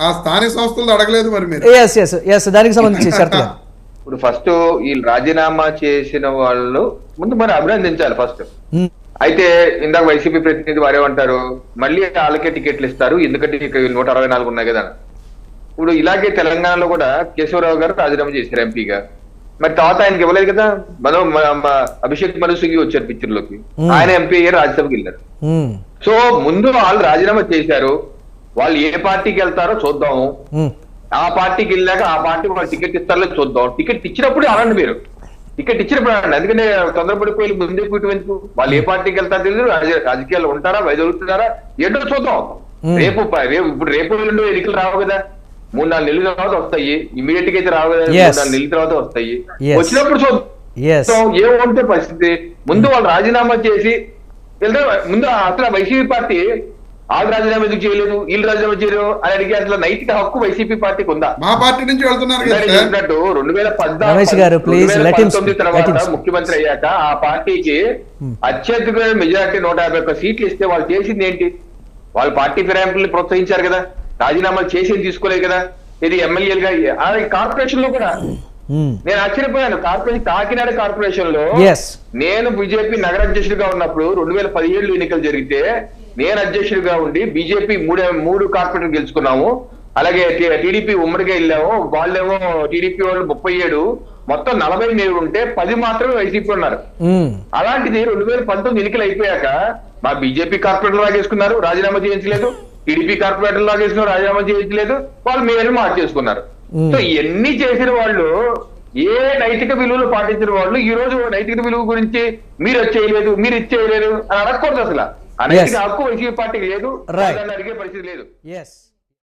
ఆ స్థానిక సంస్థలు అడగలేదు మరి మీరు. ఎస్ ఎస్ ఎస్ దానికి సంబంధించి ఇప్పుడు ఫస్ట్ వీళ్ళు రాజీనామా చేసిన వాళ్ళు ముందు మనం అభినందించాలి ఫస్ట్ ఉమ్, అయితే ఇందాక వైసీపీ ప్రతినిధి వారేమంటారు మళ్ళీ వాళ్ళకే టికెట్లు ఇస్తారు ఎందుకంటే ఇక నూట అరవై నాలుగు ఉన్నాయి కదా ఇప్పుడు ఇలాగే తెలంగాణలో కూడా కేశవరావు గారు రాజీనామా చేశారు ఎంపీగా. మరి తర్వాత ఆయనకి ఇవ్వలేదు కదా? మనం అభిషేక్ మను సింగ్ వచ్చారు పిక్చర్లోకి. Hmm. ఆయన ఎంపీ అయ్యారు రాజ్యసభకి వెళ్ళారు. ఉమ్, సో ముందు వాళ్ళు రాజీనామా చేశారు. వాళ్ళు ఏ పార్టీకి వెళ్తారో చూద్దాము ఉమ్, ఆ పార్టీకి వెళ్ళాక ఆ పార్టీ వాళ్ళు టికెట్ ఇస్తారో చూద్దాం. టికెట్ ఇచ్చినప్పుడు అనండి మీరు. టికెట్ ఇచ్చినప్పుడు అనండి. ఎందుకంటే తొందరపడిపోయి ముందే ఎందుకు? వాళ్ళు ఏ పార్టీకి వెళ్తారో తెలియదు రాజ- రాజకీయాలు ఉంటారా? వైదొలుగుతున్నారా ఏంటో చూద్దాం. రేపు రేపు ఇప్పుడు రేపు ఎల్లుండి ఎన్నికలు రావు కదా. మూడు నాలుగు నెలల తర్వాత వస్తాయి. ఇమీడియట్గా అయితే రావు కదా. మూడు నాలుగు నెలల తర్వాత వస్తాయి. వచ్చినప్పుడు చూద్దాం. ఏముంటే పరిస్థితి? ముందు వాళ్ళు రాజీనామా చేసి వెళ్తే ముందు అసలు వైసీపీ పార్టీ వాళ్ళు రాజీనామా ఎందుకు చేయలేదు? వీళ్ళు రాజీనామా చేయలేదు అని అడిగే అసలు నైతిక హక్కు వైసీపీ పార్టీకి ఉందా? మా పార్టీ నుంచి వెళ్తున్నారు రెండు వేల him తర్వాత. ముఖ్యమంత్రి అయ్యాక ఆ పార్టీకి అత్యధిక మెజారిటీ నూట యాభై ఒక్క సీట్లు ఇస్తే వాళ్ళు చేసింది ఏంటి? వాళ్ళు పార్టీ ఫిరాయింపుల్ని ప్రోత్సహించారు కదా. రాజీనామాలు చేసి తీసుకోలేదు కదా. ఇది ఎమ్మెల్యేలుగా కార్పొరేషన్లో కూడా. ఉమ్, నేను ఆశ్చర్యపోయాను. కార్పొరేషన్ కాకినాడ కార్పొరేషన్లో Yes. నేను బీజేపీ నగర అధ్యక్షుడిగా ఉన్నప్పుడు రెండు వేల పదిహేడులో ఎన్నికలు జరిగితే నేను అధ్యక్షుడిగా ఉండి బీజేపీ మూడు మూడు కార్పొరేటర్ గెలుచుకున్నాము. అలాగే టీడీపీ ఉమ్మడిగా వెళ్ళాము. వాళ్ళేమో టీడీపీ వాళ్ళు ముప్పై ఏడు మొత్తం నలభై మీరు ఉంటే పది మాత్రమే వైసీపీ ఉన్నారు. అలాంటిది రెండు వేల పంతొమ్మిది ఎన్నికలు అయిపోయాక మా బీజేపీ కార్పొరేటర్ లాగేసుకున్నారు రాజీనామా చేయించలేదు. టీడీపీ కార్పొరేటర్ లాగేసుకున్నారు రాజీనామా చేయించలేదు. వాళ్ళు మేము మార్చేసుకున్నారు. సో ఇవన్నీ చేసిన వాళ్ళు ఏ నైతిక విలువలు పాటించిన వాళ్ళు ఈ రోజు నైతిక విలువ గురించి మీరు అది చేయలేదు మీరు ఇది చేయలేదు అని అడగకూడదు అసలు. Yes. హక్కు వైసీపీ పార్టీకి లేదు. అడిగే పరిస్థితి లేదు. ఎస్